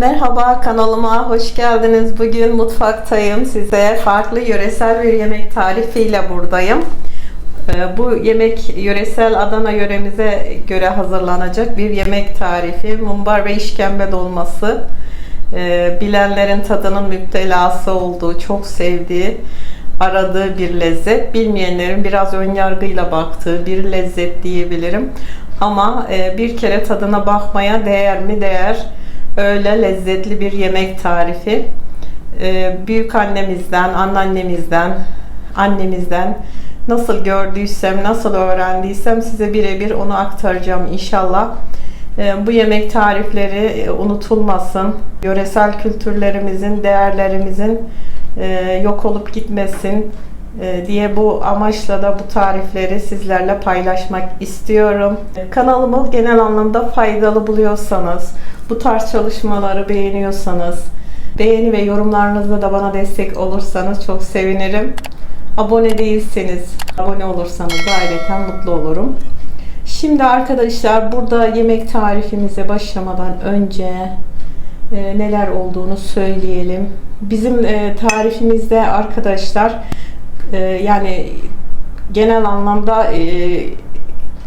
Merhaba kanalıma hoş geldiniz. Bugün mutfaktayım. Size farklı yöresel bir yemek tarifiyle buradayım. Ee, Bu yemek yöresel Adana yöremize göre hazırlanacak bir yemek tarifi. Mumbar ve işkembe dolması. Ee, Bilenlerin tadının müptelası olduğu, çok sevdiği, aradığı bir lezzet. Bilmeyenlerin biraz ön yargıyla baktığı bir lezzet diyebilirim. Ama e, bir kere tadına bakmaya değer mi? Değer. Öyle lezzetli bir yemek tarifi. Ee, Büyük annemizden, anneannemizden, annemizden nasıl gördüysem, nasıl öğrendiysem size birebir onu aktaracağım inşallah. Ee, Bu yemek tarifleri e, unutulmasın. Yöresel kültürlerimizin, değerlerimizin e, yok olup gitmesin e, diye bu amaçla da bu tarifleri sizlerle paylaşmak istiyorum. Kanalımı genel anlamda faydalı buluyorsanız, bu tarz çalışmaları beğeniyorsanız, beğeni ve yorumlarınızla da bana destek olursanız çok sevinirim. Abone değilseniz, abone olursanız da ayrıca mutlu olurum. Şimdi arkadaşlar burada yemek tarifimize başlamadan önce e, neler olduğunu söyleyelim. Bizim e, tarifimizde arkadaşlar e, yani genel anlamda e,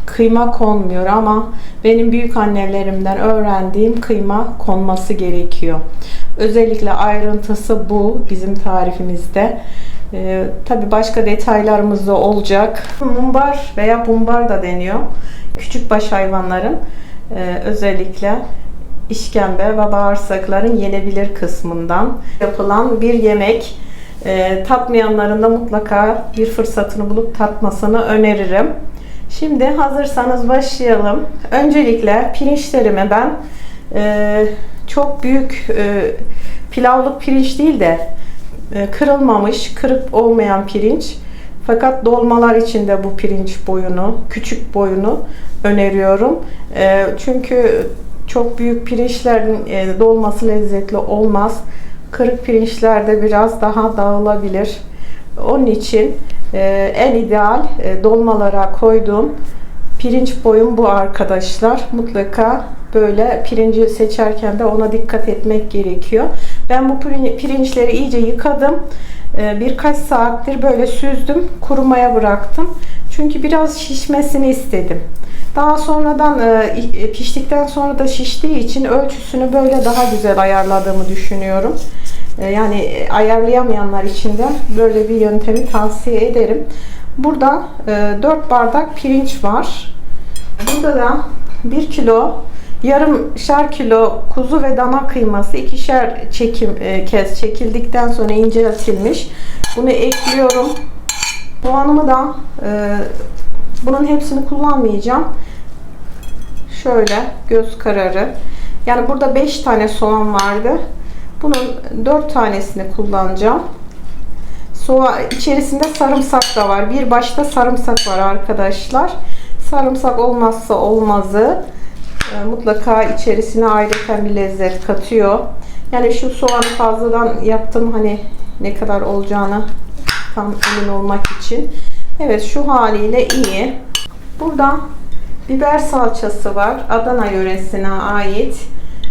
kıyma konmuyor ama benim büyük annelerimden öğrendiğim kıyma konması gerekiyor. Özellikle ayrıntısı bu bizim tarifimizde. Ee, Tabi başka detaylarımız da olacak. Mumbar veya bumbar da deniyor. Küçük baş hayvanların e, özellikle işkembe ve bağırsakların yenebilir kısmından yapılan bir yemek. E, tatmayanların da mutlaka bir fırsatını bulup tatmasını öneririm. Şimdi hazırsanız başlayalım. Öncelikle pirinçlerimi ben e, çok büyük e, pilavlık pirinç değil de e, kırılmamış, kırık olmayan pirinç. Fakat dolmalar için de bu pirinç boyunu, küçük boyunu öneriyorum. E, çünkü çok büyük pirinçlerin e, dolması lezzetli olmaz. Kırık pirinçlerde biraz daha dağılabilir. Onun için e, en ideal e, dolmalara koyduğum pirinç boyum bu arkadaşlar. Mutlaka böyle pirinci seçerken de ona dikkat etmek gerekiyor. Ben bu pirin- pirinçleri iyice yıkadım. E, birkaç saattir böyle süzdüm. Kurumaya bıraktım. Çünkü biraz şişmesini istedim. Daha sonradan e, i- piştikten sonra da şiştiği için ölçüsünü böyle daha güzel ayarladığımı düşünüyorum. E, Yani e, ayarlayamayanlar için de böyle bir yöntemi tavsiye ederim. Burada e, 4 bardak pirinç var. Burada da 1 kilo yarım şer kilo kuzu ve dana kıyması ikişer çekim e, kez çekildikten sonra inceltilmiş. Bunu ekliyorum. Soğanımı da e, bunun hepsini kullanmayacağım. Şöyle göz kararı. Yani burada 5 tane soğan vardı. Bunun 4 tanesini kullanacağım. Soğa içerisinde sarımsak da var. Bir başta sarımsak var arkadaşlar. Sarımsak olmazsa olmazı. E, mutlaka içerisine ayrıca bir lezzet katıyor. Yani şu soğanı fazladan yaptım hani ne kadar olacağını tam emin olmak için. Evet şu haliyle iyi. Burada biber salçası var. Adana yöresine ait.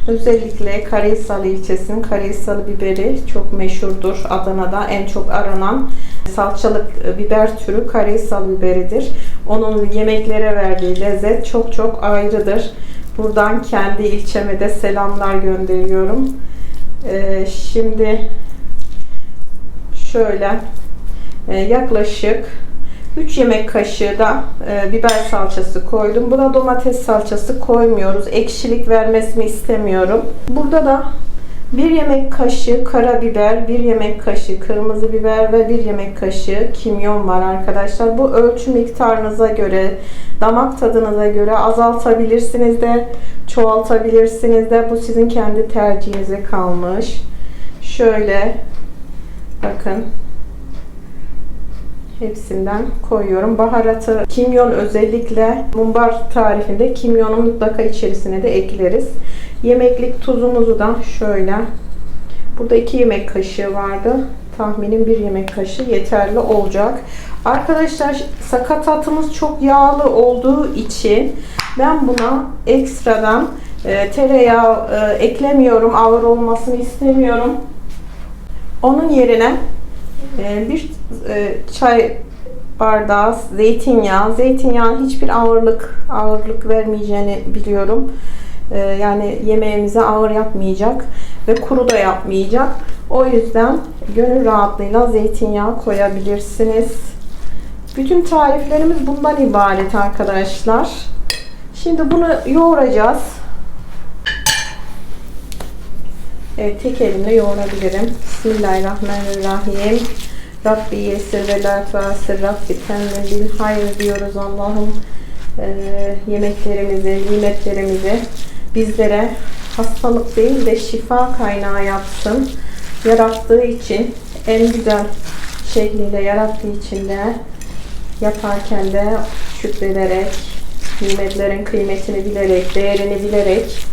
Özellikle Karahisar ilçesinin Karahisar biberi çok meşhurdur. Adana'da en çok aranan salçalık biber türü Karahisar biberidir. Onun yemeklere verdiği lezzet çok çok ayrıdır. Buradan kendi ilçeme de selamlar gönderiyorum. Ee, şimdi şöyle e, yaklaşık 3 yemek kaşığı da e, biber salçası koydum. Buna domates salçası koymuyoruz. Ekşilik vermesini istemiyorum. Burada da 1 yemek kaşığı karabiber, 1 yemek kaşığı kırmızı biber ve 1 yemek kaşığı kimyon var arkadaşlar. Bu ölçü miktarınıza göre, damak tadınıza göre azaltabilirsiniz de, çoğaltabilirsiniz de. Bu sizin kendi tercihinize kalmış. Şöyle bakın hepsinden koyuyorum. Baharatı, kimyon özellikle mumbar tarifinde kimyonu mutlaka içerisine de ekleriz. Yemeklik tuzumuzu da şöyle. Burada 2 yemek kaşığı vardı. Tahminim 1 yemek kaşığı yeterli olacak. Arkadaşlar sakatatımız çok yağlı olduğu için ben buna ekstradan E, tereyağı e, eklemiyorum. Ağır olmasını istemiyorum. Onun yerine e, bir e, çay bardağı zeytinyağı. Zeytinyağın hiçbir ağırlık ağırlık vermeyeceğini biliyorum. E, yani yemeğimize ağır yapmayacak ve kuru da yapmayacak. O yüzden gönül rahatlığıyla zeytinyağı koyabilirsiniz. Bütün tariflerimiz bundan ibaret arkadaşlar. Şimdi bunu yoğuracağız. Evet tek elimle yoğurabilirim. Bismillahirrahmanirrahim. Rabbi yesir ve la tuasir Rabbi temmim bil hayır diyoruz Allah'ım. Ee, yemeklerimizi, nimetlerimizi bizlere hastalık değil de şifa kaynağı yapsın. Yarattığı için en güzel şekliyle yarattığı için de yaparken de şükrederek, nimetlerin kıymetini bilerek, değerini bilerek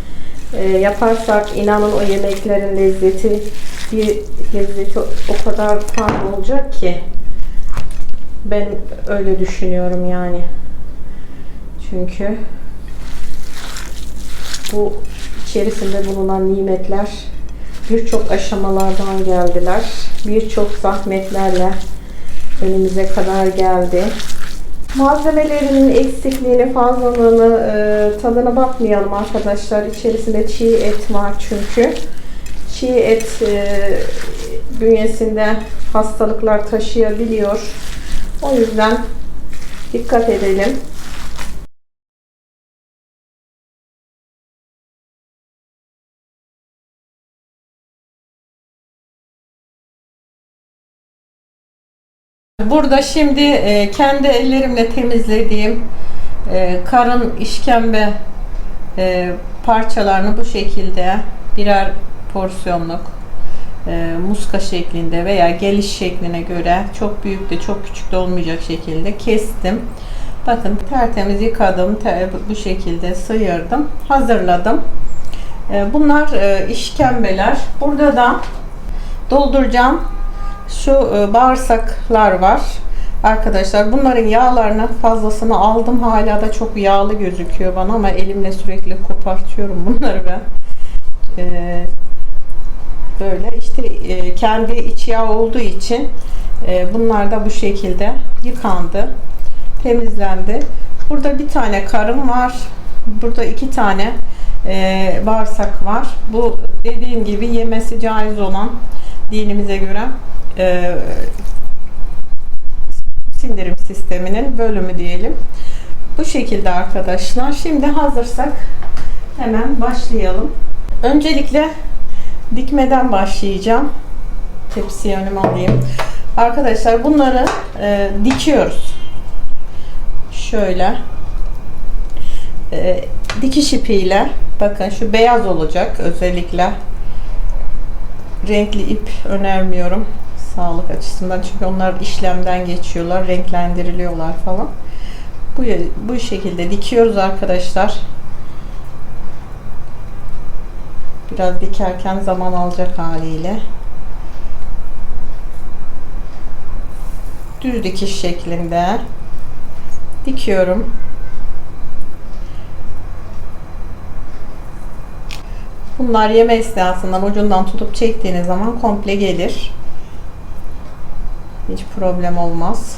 e, yaparsak inanın o yemeklerin lezzeti bir lezzeti o kadar farklı olacak ki ben öyle düşünüyorum yani. Çünkü bu içerisinde bulunan nimetler birçok aşamalardan geldiler. Birçok zahmetlerle önümüze kadar geldi. Malzemelerinin eksikliğini, fazlalığını, e, tadına bakmayalım arkadaşlar. İçerisinde çiğ et var çünkü. Çiğ et e, bünyesinde hastalıklar taşıyabiliyor. O yüzden dikkat edelim. Burada şimdi e, kendi ellerimle temizlediğim e, karın işkembe e, parçalarını bu şekilde birer porsiyonluk e, muska şeklinde veya geliş şekline göre çok büyük de çok küçük de olmayacak şekilde kestim. Bakın tertemiz yıkadım. Bu şekilde sıyırdım. Hazırladım. Bunlar işkembeler. Burada da dolduracağım şu e, bağırsaklar var. Arkadaşlar bunların yağlarını fazlasını aldım. Hala da çok yağlı gözüküyor bana ama elimle sürekli kopartıyorum bunları ben. Ee, böyle işte e, kendi iç yağ olduğu için e, bunlar da bu şekilde yıkandı. Temizlendi. Burada bir tane karım var. Burada iki tane e, bağırsak var. Bu dediğim gibi yemesi caiz olan dinimize göre e, sindirim sisteminin bölümü diyelim. Bu şekilde arkadaşlar. Şimdi hazırsak hemen başlayalım. Öncelikle dikmeden başlayacağım. Tepsiyi önüme alayım. Arkadaşlar bunları e, dikiyoruz. Şöyle e, dikiş ipiyle bakın şu beyaz olacak özellikle renkli ip önermiyorum sağlık açısından. Çünkü onlar işlemden geçiyorlar renklendiriliyorlar falan. Bu, bu şekilde dikiyoruz arkadaşlar. Biraz dikerken zaman alacak haliyle. Düz dikiş şeklinde dikiyorum. Bunlar yeme esnasında ucundan tutup çektiğiniz zaman komple gelir. Hiç problem olmaz.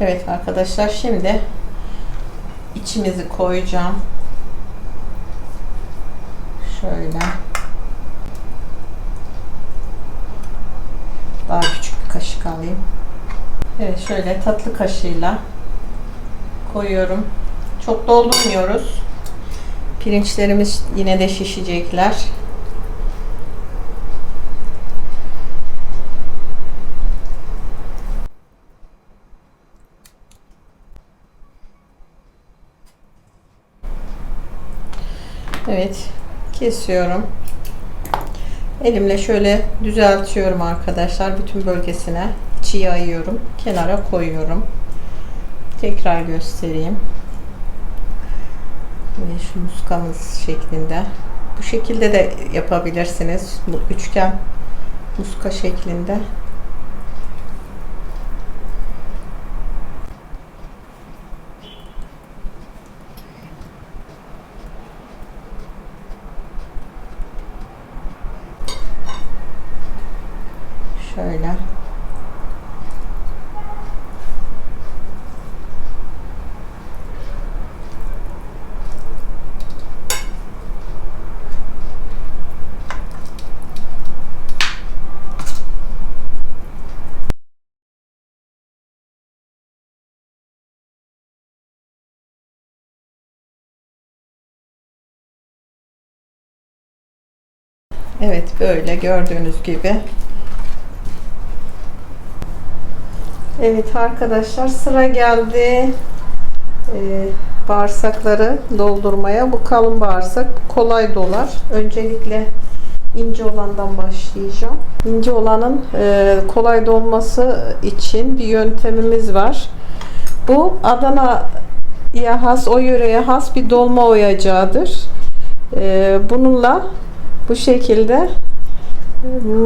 Evet arkadaşlar şimdi içimizi koyacağım. Şöyle. Daha küçük bir kaşık alayım. Evet şöyle tatlı kaşığıyla koyuyorum. Çok doldurmuyoruz. Pirinçlerimiz yine de şişecekler. Evet kesiyorum. Elimle şöyle düzeltiyorum arkadaşlar bütün bölgesine. İçi yayıyorum. Kenara koyuyorum. Tekrar göstereyim. Ve şu muskamız şeklinde Bu şekilde de yapabilirsiniz. Bu üçgen muska şeklinde. Şöyle. Evet böyle gördüğünüz gibi. Evet arkadaşlar sıra geldi ee, bağırsakları doldurmaya. Bu kalın bağırsak kolay dolar. Öncelikle ince olandan başlayacağım. İnce olanın e, kolay dolması için bir yöntemimiz var. Bu Adana'ya has, o yöreye has bir dolma oyacağıdır. Ee, bununla bu şekilde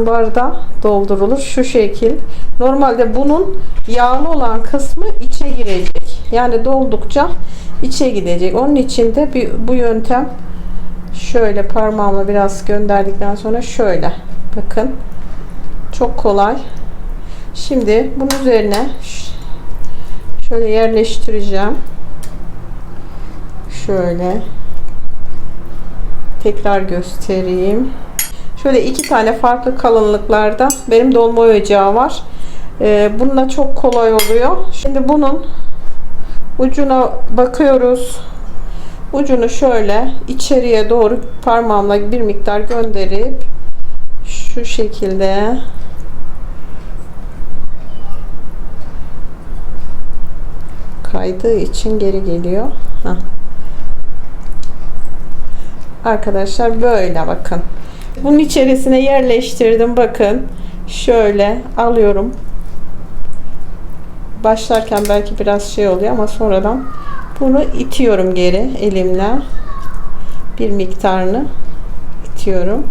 barda doldurulur. Şu şekil. Normalde bunun yağlı olan kısmı içe girecek. Yani doldukça içe gidecek. Onun için de bir, bu yöntem şöyle parmağımla biraz gönderdikten sonra şöyle. Bakın. Çok kolay. Şimdi bunun üzerine şöyle yerleştireceğim. Şöyle tekrar göstereyim. Şöyle iki tane farklı kalınlıklarda benim dolma oyacağı var. Ee, bununla çok kolay oluyor. Şimdi bunun ucuna bakıyoruz. Ucunu şöyle içeriye doğru parmağımla bir miktar gönderip şu şekilde kaydığı için geri geliyor. Heh. Arkadaşlar böyle bakın. Bunun içerisine yerleştirdim. Bakın. Şöyle alıyorum. Başlarken belki biraz şey oluyor ama sonradan bunu itiyorum geri elimle. Bir miktarını itiyorum.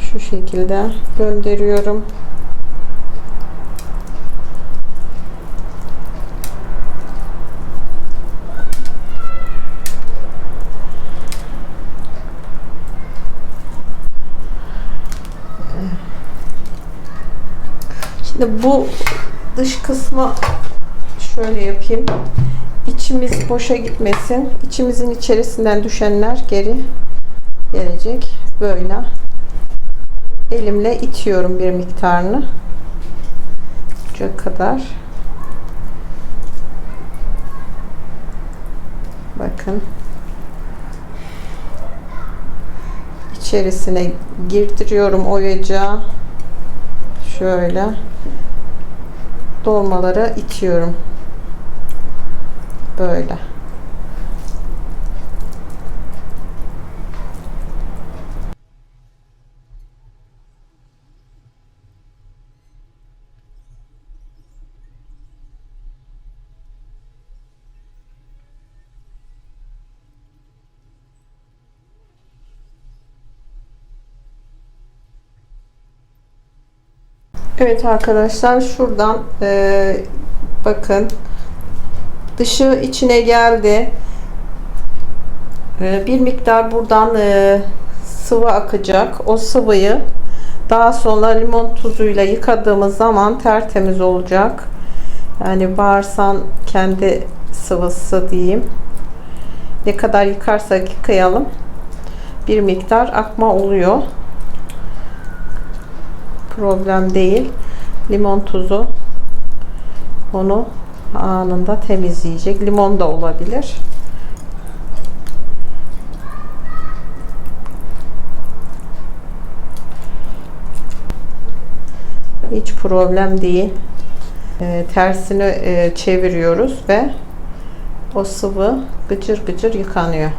Şu şekilde gönderiyorum. Şimdi bu dış kısmı şöyle yapayım. İçimiz boşa gitmesin. İçimizin içerisinden düşenler geri gelecek. Böyle elimle itiyorum bir miktarını. Uca kadar. Bakın. içerisine girdiriyorum oyacağı. Şöyle dolmalara itiyorum. Böyle. Evet arkadaşlar şuradan e, bakın dışı içine geldi. E, bir miktar buradan e, sıvı akacak. O sıvıyı daha sonra limon tuzuyla yıkadığımız zaman tertemiz olacak. Yani bağırsan kendi sıvısı diyeyim. Ne kadar yıkarsak yıkayalım. Bir miktar akma oluyor problem değil. Limon tuzu onu anında temizleyecek. Limon da olabilir. Hiç problem değil. E, tersini e, çeviriyoruz ve o sıvı gıcır gıcır yıkanıyor.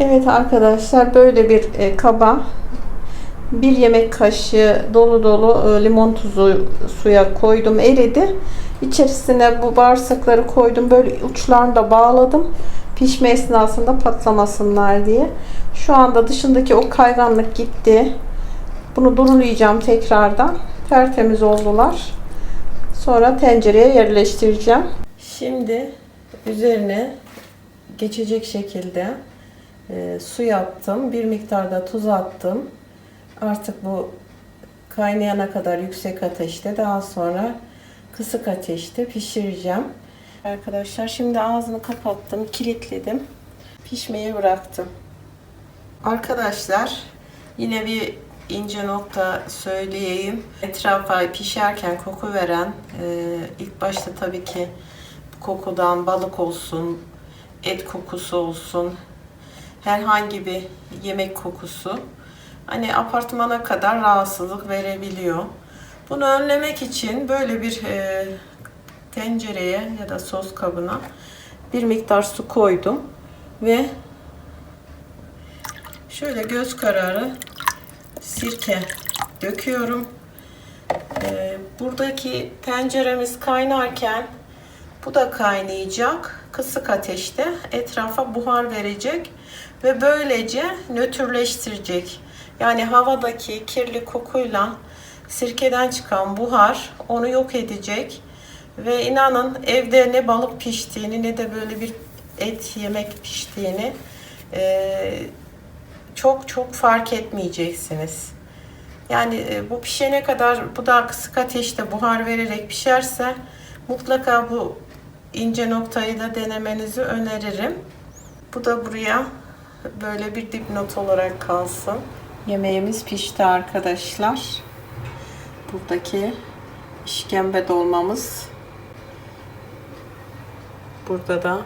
Evet arkadaşlar böyle bir e, kaba bir yemek kaşığı dolu dolu e, limon tuzu suya koydum eridi. İçerisine bu bağırsakları koydum. Böyle uçlarını da bağladım. Pişme esnasında patlamasınlar diye. Şu anda dışındaki o kayganlık gitti. Bunu durulayacağım tekrardan. Tertemiz oldular. Sonra tencereye yerleştireceğim. Şimdi üzerine geçecek şekilde e, su yaptım. Bir miktar da tuz attım. Artık bu kaynayana kadar yüksek ateşte daha sonra kısık ateşte pişireceğim. Arkadaşlar şimdi ağzını kapattım, kilitledim. Pişmeye bıraktım. Arkadaşlar yine bir ince nokta söyleyeyim. Etrafa pişerken koku veren e, ilk başta tabii ki kokudan balık olsun, et kokusu olsun, herhangi bir yemek kokusu hani apartmana kadar rahatsızlık verebiliyor. Bunu önlemek için böyle bir e, tencereye ya da sos kabına bir miktar su koydum ve şöyle göz kararı sirke döküyorum. E, buradaki tenceremiz kaynarken bu da kaynayacak. Kısık ateşte etrafa buhar verecek ve böylece nötrleştirecek. Yani havadaki kirli kokuyla sirkeden çıkan buhar onu yok edecek. Ve inanın evde ne balık piştiğini ne de böyle bir et yemek piştiğini e, çok çok fark etmeyeceksiniz. Yani e, bu pişene kadar bu da kısık ateşte buhar vererek pişerse mutlaka bu ince noktayı da denemenizi öneririm. Bu da buraya böyle bir dipnot olarak kalsın. Yemeğimiz pişti arkadaşlar. Buradaki işkembe dolmamız. Burada da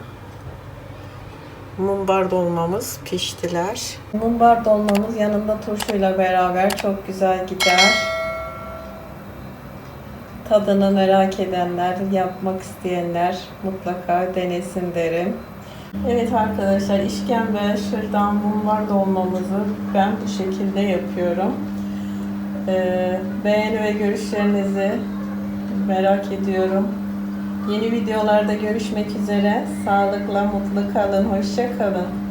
mumbar dolmamız piştiler. Mumbar dolmamız yanında turşuyla beraber çok güzel gider. Tadını merak edenler, yapmak isteyenler mutlaka denesin derim. Evet arkadaşlar işkembe, şırdan, mumbar dolmamızı ben bu şekilde yapıyorum. Ee, beğeni ve görüşlerinizi merak ediyorum. Yeni videolarda görüşmek üzere. Sağlıkla mutlu kalın. Hoşça kalın.